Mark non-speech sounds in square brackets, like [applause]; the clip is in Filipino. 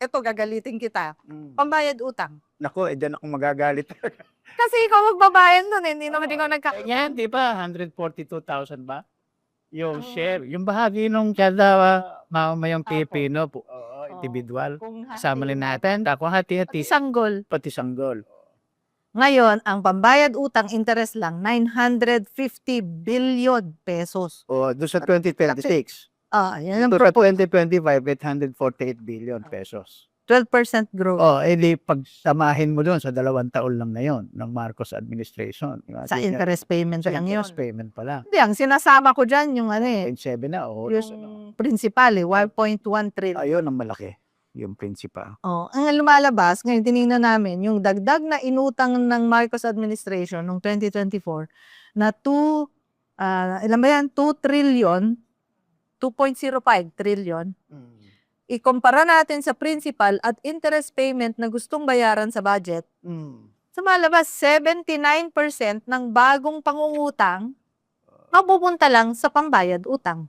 Ito, gagalitin kita. Mm. Pambayad utang. Nako, eh, dyan ako magagalit. [laughs] Kasi ikaw magbabayad nun, eh. hindi naman ikaw nagka... Yan, di ba? 142,000 ba? Yung Oo. share. Yung bahagi nung kada uh, mamamayang Apo. Pilipino, po, Oo. individual. Kung Kasama rin natin. Ako hati-hati. Sanggol. Pati sanggol. Ngayon, ang pambayad utang interest lang, 950 billion pesos. O, doon sa 2026. Ah, yan ang Doon sa 2025, 848 billion pesos. 12% growth. O, edi pagsamahin mo doon sa dalawang taon lang na yon ng Marcos administration. sa interest payment Sa lang yun. interest payment pa lang. Hindi, ang sinasama ko dyan, yung ano eh, 0.7 na. O, yung principal eh, 1.1 trillion. ayun ang malaki. Yung principal. Oh, ang lumalabas, ngayon tinignan namin, yung dagdag na inutang ng Marcos administration noong 2024 na 2, ah, ilan ba yan? 2 trillion, 2.05 trillion. Ikumpara natin sa principal at interest payment na gustong bayaran sa budget, Mm. sumalabas 79% ng bagong pangungutang mapupunta lang sa pambayad utang.